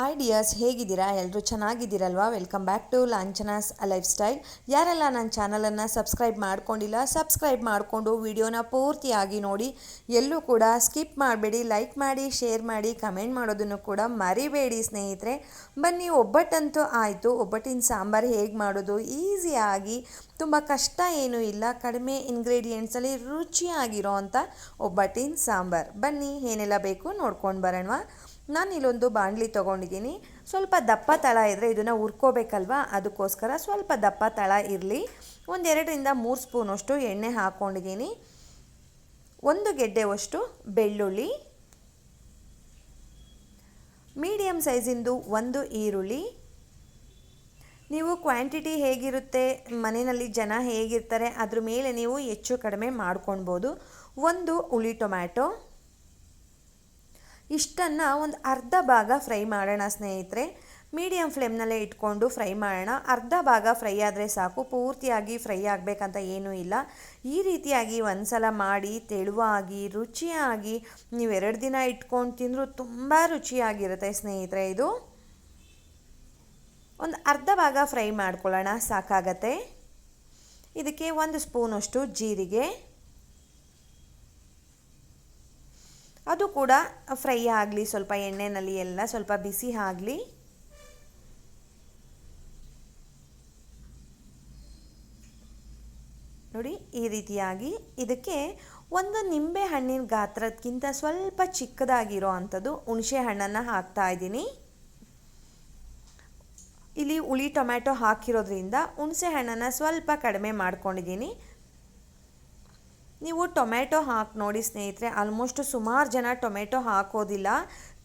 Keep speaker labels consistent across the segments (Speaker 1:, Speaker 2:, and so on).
Speaker 1: Ideas ಹೇಗಿದ್ದೀರಾ? ಎಲ್ಲರೂ ಚೆನ್ನಾಗಿದ್ದೀರಲ್ವಾ? ವೆಲ್ಕಮ್ ಬ್ಯಾಕ್ ಟು ಲಾಂಛನಾಸ್ ಲೈಫ್ ಸ್ಟೈಲ್ ಯಾರೆಲ್ಲ ನನ್ನ ಚಾನಲನ್ನು ಸಬ್ಸ್ಕ್ರೈಬ್ ಮಾಡ್ಕೊಂಡಿಲ್ಲ ಸಬ್ಸ್ಕ್ರೈಬ್ ಮಾಡಿಕೊಂಡು ವಿಡಿಯೋನ ಪೂರ್ತಿಯಾಗಿ ನೋಡಿ. ಎಲ್ಲೂ ಕೂಡ ಸ್ಕಿಪ್ ಮಾಡಬೇಡಿ ಲೈಕ್ ಮಾಡಿ ಶೇರ್ ಮಾಡಿ ಕಮೆಂಟ್ ಮಾಡೋದನ್ನು ಕೂಡ ಮರಿಬೇಡಿ ಸ್ನೇಹಿತರೆ. ಬನ್ನಿ, ಒಬ್ಬಟ್ಟಂತೂ ಆಯಿತು. ಒಬ್ಬಟ್ಟಿನ ಸಾಂಬಾರು ಹೇಗೆ ಮಾಡೋದು? ಈಸಿಯಾಗಿ. ತುಂಬ ಕಷ್ಟ ಏನೂ ಇಲ್ಲ. ಕಡಿಮೆ ಇಂಗ್ರೀಡಿಯೆಂಟ್ಸಲ್ಲಿ ರುಚಿಯಾಗಿರೋ ಅಂಥ ಒಬ್ಬಟ್ಟಿನ ಸಾಂಬಾರು. ಬನ್ನಿ, ಏನೆಲ್ಲ ಬೇಕು ನೋಡ್ಕೊಂಡು ಬರೋಣ. ನಾನು ಇಲ್ಲೊಂದು ಬಾಣಲಿ ತೊಗೊಂಡಿದ್ದೀನಿ ಸ್ವಲ್ಪ ದಪ್ಪ ತಳ ಇದ್ದರೆ ಇದನ್ನು ಹುರ್ಕೋಬೇಕಲ್ವಾ? ಅದಕ್ಕೋಸ್ಕರ ಸ್ವಲ್ಪ ದಪ್ಪ ತಳ ಇರಲಿ. ಒಂದೆರಡರಿಂದ ಮೂರು ಸ್ಪೂನಷ್ಟು ಎಣ್ಣೆ ಹಾಕ್ಕೊಂಡಿದ್ದೀನಿ ಒಂದು ಗೆಡ್ಡೆವಷ್ಟು ಬೆಳ್ಳುಳ್ಳಿ. ಮೀಡಿಯಮ್ ಸೈಜಿಂದು ಒಂದು ಈರುಳ್ಳಿ. ನೀವು ಕ್ವಾಂಟಿಟಿ ಹೇಗಿರುತ್ತೆ, ಮನೆಯಲ್ಲಿ ಜನ ಹೇಗಿರ್ತಾರೆ, ಅದ್ರ ಮೇಲೆ ನೀವು ಹೆಚ್ಚು ಕಡಿಮೆ ಮಾಡ್ಕೊಳ್ಬೋದು ಒಂದು ಹುಳಿ ಟೊಮ್ಯಾಟೊ. ಇಷ್ಟನ್ನು ಒಂದು ಅರ್ಧ ಭಾಗ ಫ್ರೈ ಮಾಡೋಣ ಸ್ನೇಹಿತರೆ. ಮೀಡಿಯಮ್ ಫ್ಲೇಮ್ನಲ್ಲೇ ಇಟ್ಕೊಂಡು ಫ್ರೈ ಮಾಡೋಣ. ಅರ್ಧ ಭಾಗ ಫ್ರೈ ಆದರೆ ಸಾಕು. ಪೂರ್ತಿಯಾಗಿ ಫ್ರೈ ಆಗಬೇಕಂತ ಏನೂ ಇಲ್ಲ. ಈ ರೀತಿಯಾಗಿ ಒಂದು ಸಲ ಮಾಡಿ ತೆಳುವಾಗಿ, ರುಚಿಯಾಗಿ ನೀವು ಎರಡು ದಿನ ಇಟ್ಕೊಂಡು ತಿಂದರೂ ತುಂಬ ರುಚಿಯಾಗಿರುತ್ತೆ ಸ್ನೇಹಿತರೆ ಇದು. ಒಂದು ಅರ್ಧ ಭಾಗ ಫ್ರೈ ಮಾಡ್ಕೊಳ್ಳೋಣ. ಸಾಕಾಗತ್ತೆ. ಇದಕ್ಕೆ ಒಂದು ಸ್ಪೂನಷ್ಟು ಜೀರಿಗೆ. ಅದು ಕೂಡ ಫ್ರೈ ಆಗಲಿ, ಸ್ವಲ್ಪ ಎಣ್ಣೆನಲ್ಲಿ ಎಲ್ಲ ಸ್ವಲ್ಪ ಬಿಸಿ ಆಗಲಿ. ನೋಡಿ, ಈ ರೀತಿಯಾಗಿ ಇದಕ್ಕೆ ಒಂದು ನಿಂಬೆ ಹಣ್ಣಿನ ಗಾತ್ರಕ್ಕಿಂತ ಸ್ವಲ್ಪ ಚಿಕ್ಕದಾಗಿರೋ ಅಂಥದ್ದು ಹುಣಸೆ ಹಣ್ಣನ್ನು ಹಾಕ್ತಾ ಇದ್ದೀನಿ. ಇಲ್ಲಿ ಹುಳಿ ಟೊಮ್ಯಾಟೊ ಹಾಕಿರೋದ್ರಿಂದ ಹುಣಸೆ ಹಣ್ಣನ್ನು ಸ್ವಲ್ಪ ಕಡಿಮೆ ಮಾಡ್ಕೊಂಡಿದ್ದೀನಿ. ನೀವು ಟೊಮೆಟೊ ಹಾಕಿ ನೋಡಿ ಸ್ನೇಹಿತರೆ ಆಲ್ಮೋಸ್ಟ್ ಸುಮಾರು ಜನ ಟೊಮೆಟೊ ಹಾಕೋದಿಲ್ಲ.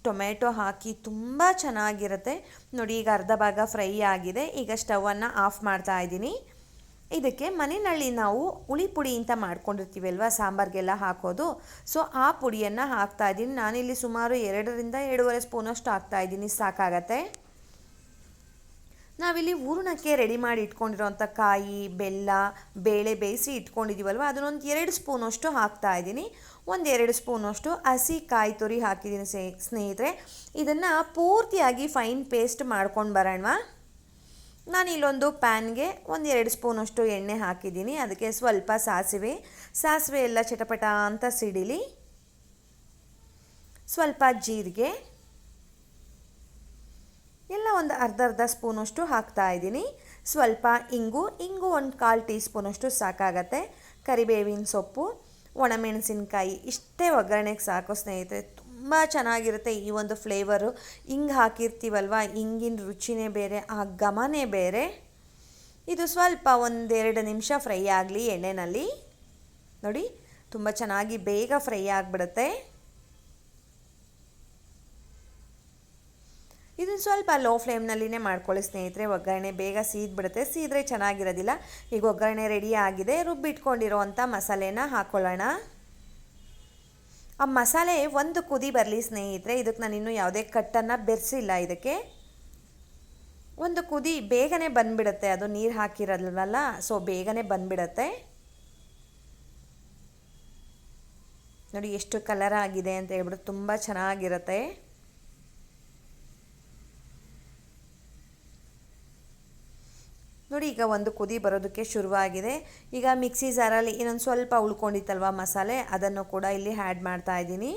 Speaker 1: ಟೊಮೆಟೊ ಹಾಕಿ ತುಂಬ ಚೆನ್ನಾಗಿರುತ್ತೆ. ನೋಡಿ, ಈಗ ಅರ್ಧ ಭಾಗ ಫ್ರೈ ಆಗಿದೆ. ಈಗ ಸ್ಟವನ್ನು ಆಫ್ ಮಾಡ್ತಾ ಇದ್ದೀನಿ. ಇದಕ್ಕೆ ಮನೆಯಲ್ಲಿ ನಾವು ಹುಳಿ ಪುಡಿ ಅಂತ ಮಾಡ್ಕೊಂಡಿರ್ತೀವಿ ಅಲ್ವಾ, ಸಾಂಬಾರಿಗೆಲ್ಲ ಹಾಕೋದು. ಸೊ ಆ ಪುಡಿಯನ್ನು ಹಾಕ್ತಾ ಇದ್ದೀನಿ. ನಾನಿಲ್ಲಿ ಸುಮಾರು ಎರಡರಿಂದ ಎರಡೂವರೆ ಸ್ಪೂನಷ್ಟು ಹಾಕ್ತಾ ಇದ್ದೀನಿ. ಸಾಕಾಗತ್ತೆ. ನಾವಿಲ್ಲಿ ಹೂರಣಕ್ಕೆ ರೆಡಿ ಮಾಡಿ ಇಟ್ಕೊಂಡಿರೋಂಥ ಕಾಯಿ, ಬೆಲ್ಲ, ಬೇಳೆ ಬೇಯಿಸಿ ಇಟ್ಕೊಂಡಿದ್ದೀವಲ್ವ? ಅದನ್ನೊಂದು ಎರಡು ಸ್ಪೂನಷ್ಟು ಹಾಕ್ತಾ ಇದ್ದೀನಿ. ಒಂದು ಎರಡು ಸ್ಪೂನಷ್ಟು ಹಸಿ ಕಾಯಿ ತುರಿ ಹಾಕಿದ್ದೀನಿ ಸ್ನೇಹಿತರೆ. ಇದನ್ನು ಪೂರ್ತಿಯಾಗಿ ಫೈನ್ ಪೇಸ್ಟ್ ಮಾಡ್ಕೊಂಡು ಬರೋಣ ನಾನು ಇಲ್ಲೊಂದು ಪ್ಯಾನ್ಗೆ ಒಂದು ಎರಡು ಸ್ಪೂನಷ್ಟು ಎಣ್ಣೆ ಹಾಕಿದ್ದೀನಿ. ಅದಕ್ಕೆ ಸ್ವಲ್ಪ ಸಾಸಿವೆ. ಸಾಸಿವೆ ಎಲ್ಲ ಚಟಪಟ ಅಂತ ಸಿಡಿಲಿ. ಸ್ವಲ್ಪ ಜೀರಿಗೆ. ಒಂದು ಅರ್ಧ ಅರ್ಧ ಸ್ಪೂನಷ್ಟು ಹಾಕ್ತಾ ಇದ್ದೀನಿ. ಸ್ವಲ್ಪ ಇಂಗು ಇಂಗು ಒಂದು ಕಾಲು ಟೀ ಸ್ಪೂನಷ್ಟು ಸಾಕಾಗತ್ತೆ. ಕರಿಬೇವಿನ ಸೊಪ್ಪು, ಒಣಮೆಣಸಿನ್ಕಾಯಿ, ಇಷ್ಟೇ ಒಗ್ಗರಣೆಗೆ ಸಾಕು ಸ್ನೇಹಿತರೆ. ತುಂಬ ಚೆನ್ನಾಗಿರುತ್ತೆ ಈ ಒಂದು ಫ್ಲೇವರು. ಹಿಂಗೆ ಹಾಕಿರ್ತೀವಲ್ವ? ಹಿಂಗಿನ ರುಚಿನೇ ಬೇರೆ, ಆ ಘಮನೇ ಬೇರೆ. ಇದು ಸ್ವಲ್ಪ ಒಂದೆರಡು ನಿಮಿಷ ಫ್ರೈ ಆಗಲಿ ಎಣ್ಣೆನಲ್ಲಿ. ನೋಡಿ, ತುಂಬ ಚೆನ್ನಾಗಿ ಬೇಗ ಫ್ರೈ ಆಗಿಬಿಡುತ್ತೆ. ಸ್ವಲ್ಪ ಲೋ ಫ್ಲೇಮ್ನಲ್ಲಿನೇ ಮಾಡ್ಕೊಳ್ಳಿ ಸ್ನೇಹಿತರೆ. ಒಗ್ಗರಣೆ ಬೇಗ ಸೀದ್ಬಿಡುತ್ತೆ. ಸೀದ್ರೆ ಚೆನ್ನಾಗಿರೋದಿಲ್ಲ. ಈಗ ಒಗ್ಗರಣೆ ರೆಡಿ ಆಗಿದೆ. ರುಬ್ಬಿಟ್ಕೊಂಡಿರೋವಂಥ ಮಸಾಲೆನ ಹಾಕ್ಕೊಳ್ಳೋಣ ಆ ಮಸಾಲೆ ಒಂದು ಕುದಿ ಬರಲಿ ಸ್ನೇಹಿತರೆ. ಇದಕ್ಕೆ ನಾನು ಇನ್ನೂ ಯಾವುದೇ ಕಟ್ಟನ್ನು ಬೆರೆಸಿಲ್ಲ ಇದಕ್ಕೆ. ಒಂದು ಕುದಿ ಬೇಗನೆ ಬಂದುಬಿಡುತ್ತೆ. ಅದು ನೀರು ಹಾಕಿರೋದಲ್ವಲ್ಲ? ಸೊ ಬೇಗನೆ ಬಂದುಬಿಡುತ್ತೆ. ನೋಡಿ ಎಷ್ಟು ಕಲರ್ ಆಗಿದೆ ಅಂತ ಹೇಳ್ಬಿಟ್ಟು ತುಂಬ ಚೆನ್ನಾಗಿರುತ್ತೆ. ನೋಡಿ, ಈಗ ಒಂದು ಕುದಿ ಬರೋದಕ್ಕೆ ಶುರುವಾಗಿದೆ. ಈಗ ಮಿಕ್ಸಿ ಜಾರಲ್ಲಿ ಇನ್ನೊಂದು ಸ್ವಲ್ಪ ಉಳ್ಕೊಂಡಿತ್ತಲ್ವ ಮಸಾಲೆ? ಅದನ್ನು ಕೂಡ ಇಲ್ಲಿ ಆ್ಯಡ್ ಮಾಡ್ತಾ ಇದ್ದೀನಿ.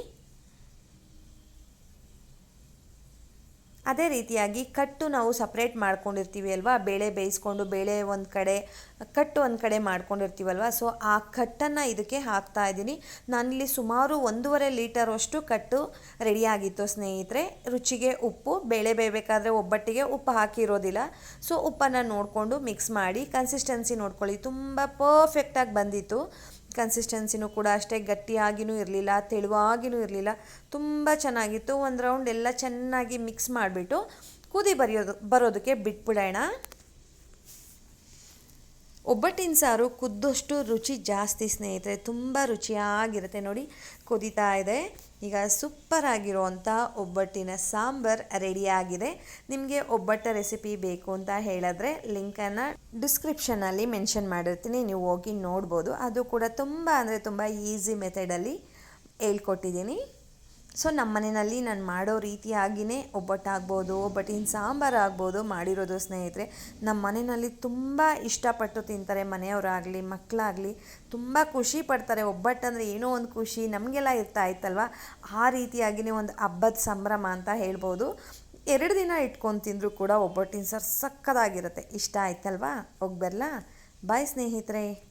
Speaker 1: ಅದೇ ರೀತಿಯಾಗಿ ಕಟ್ಟು ನಾವು ಸಪ್ರೇಟ್ ಮಾಡ್ಕೊಂಡಿರ್ತೀವಿ ಅಲ್ವಾ? ಬೇಳೆ ಬೇಯಿಸ್ಕೊಂಡು ಬೇಳೆ ಒಂದು ಕಡೆ, ಕಟ್ಟು ಒಂದು ಕಡೆ ಮಾಡ್ಕೊಂಡಿರ್ತೀವಲ್ವ? ಸೊ ಆ ಕಟ್ಟನ್ನು ಇದಕ್ಕೆ ಹಾಕ್ತಾ ಇದ್ದೀನಿ. ನಾನಿಲ್ಲಿ ಸುಮಾರು ಒಂದೂವರೆ ಲೀಟರಷ್ಟು ಕಟ್ಟು ರೆಡಿಯಾಗಿತ್ತು ಸ್ನೇಹಿತರೆ. ರುಚಿಗೆ ಉಪ್ಪು, ಬೇಳೆ ಬೇಯಬೇಕಾದ್ರೆ ಒಬ್ಬಟ್ಟಿಗೆ ಉಪ್ಪು ಹಾಕಿರೋದಿಲ್ಲ. ಸೊ ಉಪ್ಪನ್ನು ನೋಡಿಕೊಂಡು ಮಿಕ್ಸ್ ಮಾಡಿ ಕನ್ಸಿಸ್ಟೆನ್ಸಿ ನೋಡ್ಕೊಳ್ಳಿ. ತುಂಬ ಪರ್ಫೆಕ್ಟಾಗಿ ಬಂದಿತ್ತು. ಕನ್ಸಿಸ್ಟೆನ್ಸಿನೂ ಕೂಡ ಅಷ್ಟೇ ಗಟ್ಟಿಯಾಗಿಯೂ ಇರಲಿಲ್ಲ ತೆಳುವಾಗಿಯೂ ಇರಲಿಲ್ಲ. ತುಂಬ ಚೆನ್ನಾಗಿತ್ತು. ಒಂದು ರೌಂಡ್ ಎಲ್ಲ ಚೆನ್ನಾಗಿ ಮಿಕ್ಸ್ ಮಾಡಿಬಿಟ್ಟು ಕುದಿ ಬರೆಯೋದು, ಬರೋದಕ್ಕೆ ಬಿಟ್ಬಿಡೋಣ. ಒಬ್ಬಟ್ಟಿನ ಸಾರು ಕುದ್ದಷ್ಟು ರುಚಿ ಜಾಸ್ತಿ ಸ್ನೇಹಿತರೆ, ತುಂಬ ರುಚಿಯಾಗಿರುತ್ತೆ ನೋಡಿ. ಕುದೀತಾ ಇದೆ. ಈಗ ಸೂಪರ್ ಆಗಿರುವಂಥ ಒಬ್ಬಟ್ಟಿನ ಸಾಂಬಾರ್ ರೆಡಿಯಾಗಿದೆ ನಿಮಗೆ ಒಬ್ಬಟ್ಟ ರೆಸಿಪಿ ಬೇಕು ಅಂತ ಹೇಳಿದ್ರೆ ಲಿಂಕನ್ನು ಡಿಸ್ಕ್ರಿಪ್ಷನಲ್ಲಿ ಮೆನ್ಷನ್ ಮಾಡಿರ್ತೀನಿ. ನೀವು ಹೋಗಿ ನೋಡ್ಬೋದು. ಅದು ಕೂಡ ತುಂಬ ಅಂದರೆ ತುಂಬ ಈಸಿ ಮೆಥಡಲ್ಲಿ ಹೇಳ್ಕೊಟ್ಟಿದ್ದೀನಿ. ಸೊ ನಮ್ಮ ಮನೆಯಲ್ಲಿ ನಾನು ಮಾಡೋ ರೀತಿಯಾಗಿಯೇ ಒಬ್ಬಟ್ಟಾಗ್ಬೋದು, ಒಬ್ಬಟ್ಟಿನ ಸಾಂಬಾರು ಆಗ್ಬೋದು ಮಾಡಿರೋದು ಸ್ನೇಹಿತರೆ. ನಮ್ಮ ಮನೆಯಲ್ಲಿ ತುಂಬ ಇಷ್ಟಪಟ್ಟು ತಿಂತಾರೆ ಮನೆಯವರಾಗಲಿ ಮಕ್ಕಳಾಗಲಿ ತುಂಬ ಖುಷಿ ಪಡ್ತಾರೆ. ಒಬ್ಬಟ್ಟಂದರೆ ಏನೋ ಒಂದು ಖುಷಿ, ನಮಗೆಲ್ಲ ಇರ್ತಾ ಇತ್ತಲ್ವ? ಆ ರೀತಿಯಾಗಿಯೇ ಒಂದು ಹಬ್ಬದ ಸಂಭ್ರಮ ಅಂತ ಹೇಳ್ಬೋದು. ಎರಡು ದಿನ ಇಟ್ಕೊಂಡು ತಿಂದರೂ ಕೂಡ ಒಬ್ಬಟ್ಟಿನ ಸರ್ ಸಕ್ಕದಾಗಿರುತ್ತೆ. ಇಷ್ಟ ಆಯ್ತಲ್ವಾ? ಹೋಗ್ಬರ್ಲಾ? ಬಾಯ್ ಸ್ನೇಹಿತರೆ.